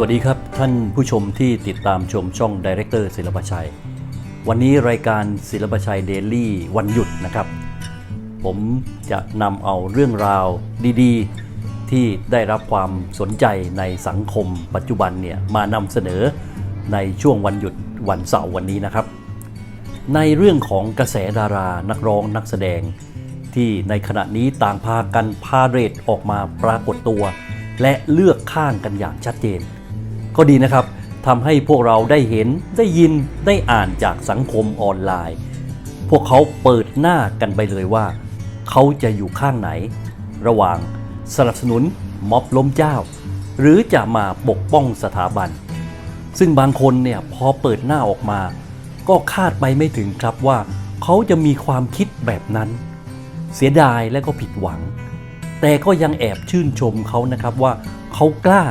สวัสดีครับท่านผู้ชมที่ติดตามชมช่องดีเรคเตอร์ศิลปชัย วันนี้รายการศิลปชัยเดลี่วันหยุดนะครับ ผมจะนำเอาเรื่องราวดีๆ ที่ได้รับความสนใจในสังคมปัจจุบันเนี่ยมานำเสนอในช่วงวันหยุดวันเสาร์วันนี้นะครับ ในเรื่องของกระแสดารานักร้องนักแสดง ที่ในขณะนี้ต่างพากันพาเรตออกมาปรากฏตัว และเลือกข้างกันอย่างชัดเจน ก็ดีนะครับทำให้พวกเราได้เห็นได้ยินได้อ่านจากสังคมออนไลน์ พวกเขาเปิดหน้ากันไปเลยว่า เขาจะอยู่ข้างไหน ระหว่างสนับสนุนม็อบล้มเจ้า หรือจะมาปกป้องสถาบัน ซึ่งบางคนเนี่ยพอเปิดหน้าออกมา ก็คาดไปไม่ถึงครับว่าเขาจะมีความคิดแบบนั้น เสียดายและก็ผิดหวัง แต่ก็ยังแอบชื่นชมเขานะครับว่าเขากล้า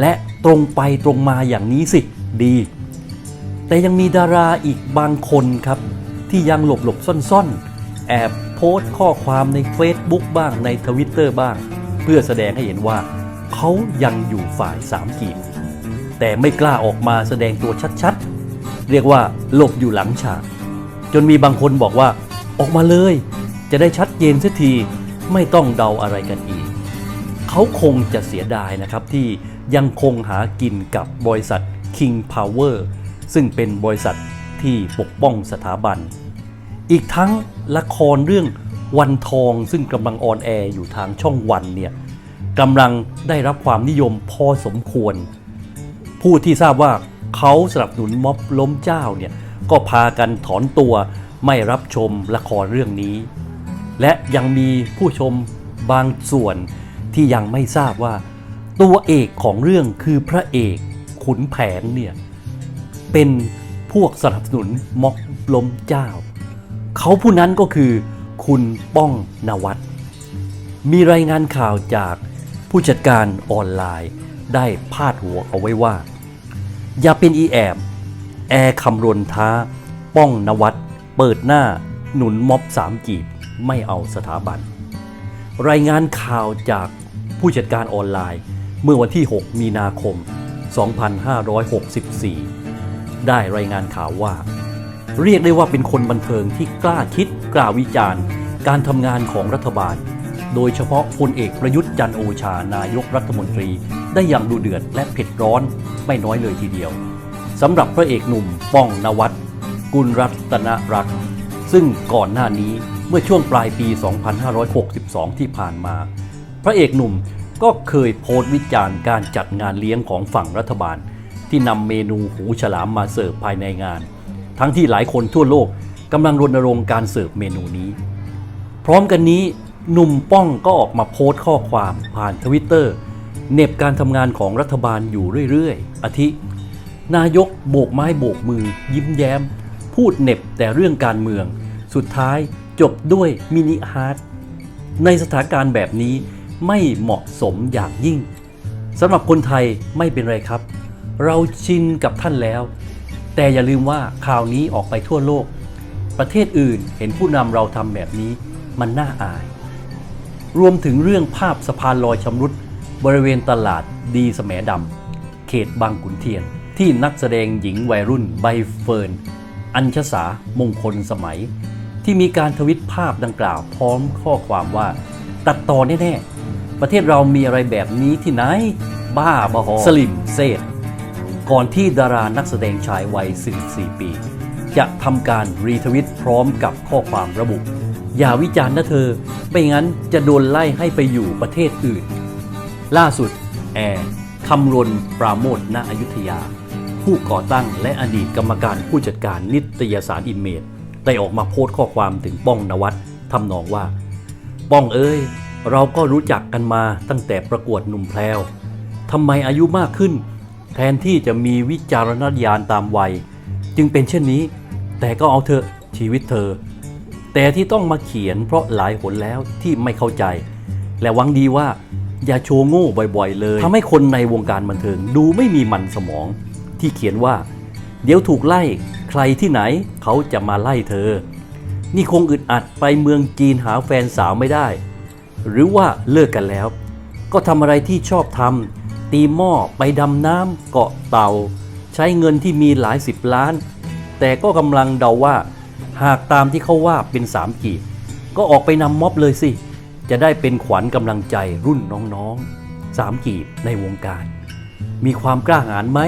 และตรงไปตรงมาอย่างนี้สิดี แต่ยังมีดาราอีกบางคนครับ ที่ยังหลบหลบซ่อนๆ แอบโพสต์ข้อความใน Facebook บ้างในทวิตเตอร์บ้าง เพื่อแสดงให้เห็นว่า เขายังอยู่ฝ่ายสามกีบแต่ไม่กล้าออกมาแสดงตัวชัดๆ เรียกว่าหลบอยู่หลังฉาก จนมีบางคนบอกว่า ออกมาเลย จะได้ชัดเจนสักทีไม่ต้องเดาอะไรกันอีก เขาคงจะเสียดายนะครับที่ ยังคงหากินกับบริษัท King Power ซึ่งเป็นบริษัทที่ปกป้องสถาบัน อีกทั้งละครเรื่องวันทองซึ่งกำลังออนแอร์อยู่ทางช่องวันเนี่ยกำลังได้รับความนิยมพอสมควร ผู้ที่ทราบว่าเขาสนับสนุนม็อบล้มเจ้าเนี่ยก็พากันถอนตัวไม่รับชมละครเรื่องนี้ และยังมีผู้ชมบางส่วนที่ยังไม่ทราบว่า ตัวเอกของเรื่องคือพระเอกขุนแผนเนี่ย เป็นพวกสนับสนุนม็อบล้มเจ้า เขาผู้นั้นก็คือคุณป้องนวัตมีรายงานข่าวจากผู้จัดการออนไลน์ได้พาดหัวเอาไว้ว่า อย่าเป็นอีแอบแอร์คำรนท้า ป้องนวัตเปิดหน้าหนุนม็อบสามกีบไม่เอาสถาบัน รายงานข่าวจากผู้จัดการออนไลน์ เมื่อวันที่ 6 มีนาคม 2564 ได้รายงานข่าวว่า เรียกได้ว่าเป็นคนบันเทิงที่กล้าคิดกล้าวิจารณ์ การทำงานของรัฐบาล โดยเฉพาะพลเอกประยุทธ์จันโอชานายกรัฐมนตรีได้อย่างดูเดือดและเผ็ดร้อนไม่น้อยเลยทีเดียวสำหรับพระเอกหนุ่มป้องนวัตกุลรัตนรัก ซึ่งก่อนหน้านี้เมื่อช่วงปลายปี 2562 ที่ผ่านมา พระเอกหนุ่ม ก็เคยโพสต์วิจารณ์การจัดงานเลี้ยงของฝั่งรัฐบาล ที่นำเมนูหูฉลามมาเสิร์ฟภายในงาน ทั้งที่หลายคนทั่วโลกกำลังรณรงค์การเสิร์ฟเมนูนี้ พร้อมกันนี้หนุ่มป้องก็ออกมาโพสต์ข้อความผ่านทวิตเตอร์เน็บการทำงานของรัฐบาลอยู่เรื่อยๆ อาทิ นายกโบกไม้โบกมือ ยิ้มแย้ม พูดเน็บแต่เรื่องการเมือง สุดท้ายจบด้วยมินิฮาร์ดในสถานการณ์แบบนี้ ไม่เหมาะสมอย่างยิ่งสำหรับคนไทยไม่เป็นไรครับ เราชินกับท่านแล้ว แต่อย่าลืมว่าข่าวนี้ออกไปทั่วโลก ประเทศอื่นเห็นผู้นำเราทำแบบนี้มันน่าอาย รวมถึงเรื่องภาพสะพานลอยชำรุดบริเวณตลาดดีสแสมดำเขตบางขุนเทียน ที่นักแสดงหญิงวัยรุ่นใบเฟิร์น อัญชสามงคลสมัย ที่มีการทวิตภาพดังกล่าวพร้อมข้อความว่า ตัดต่อแน่ๆ ประเทศเรามีอะไรแบบนี้ที่ไหน บ้าบอสลิมเซธก่อนที่ดารานักแสดงชายวัย 44 ปี จะทำการรีทวิตพร้อมกับข้อความระบุ อย่าวิจารณ์นะเธอ ไม่งั้นจะโดนไล่ให้ไปอยู่ประเทศอื่น ล่าสุด แอร์คำรณปราโมทณอยุธยา ผู้ก่อตั้งและอดีตกรรมการผู้จัดการนิตยสารอินเมดได้ออกมาโพสต์ข้อความถึงป้องนวัดทำนองว่า ป้องเอ้ย เราก็รู้จักกันมาตั้งแต่ประกวดหนุ่มแพรวทำไมอายุมากขึ้น แทนที่จะมีวิจารณญาณตามวัย จึงเป็นเช่นนี้ แต่ก็เอาเถอะชีวิตเธอ แต่ที่ต้องมาเขียนเพราะหลายหนแล้วที่ไม่เข้าใจ และหวังดีว่าอย่าโชว์โง่บ่อยๆ เลยทำให้คนในวงการบันเทิงดูไม่มีมันสมอง ที่เขียนว่า เดี๋ยวถูกไล่ใครที่ไหนเขาจะมาไล่เธอ นี่คงอึดอัดไปเมืองจีนหาแฟนสาวไม่ได้ หรือว่าเลิกกันแล้ว ก็ทำอะไรที่ชอบทำตีหม้อไปดำน้ำเกาะเต่า ใช้เงินที่มีหลายสิบล้าน แต่ก็กำลังเดาว่า หากตามที่เขาว่าเป็นสามกีบ ก็ออกไปนำม็อบเลยสิ จะได้เป็นขวัญกำลังใจรุ่นน้องๆสามกีบในวงการ มีความกล้าหาญไหม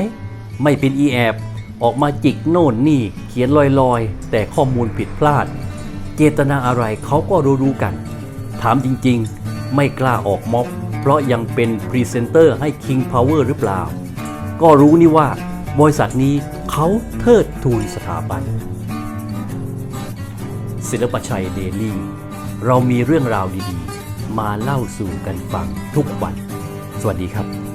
ไม่เป็นอีแอบออกมาจิกโน่นนี่เขียนลอยๆ แต่ข้อมูลผิดพลาด เจตนาอะไรเขาก็รู้ๆกัน ถามจริงๆ ไม่กล้าออกม็อบ เพราะยังเป็นพรีเซนเตอร์ให้ King Power หรือเปล่า ก็รู้นี่ว่า บริษัทนี้เขาเทิดทูนสถาบัน ศิลปชัยเดลี่ เรามีเรื่องราวดีๆ มาเล่าสู่กันฟังทุกวัน สวัสดีครับ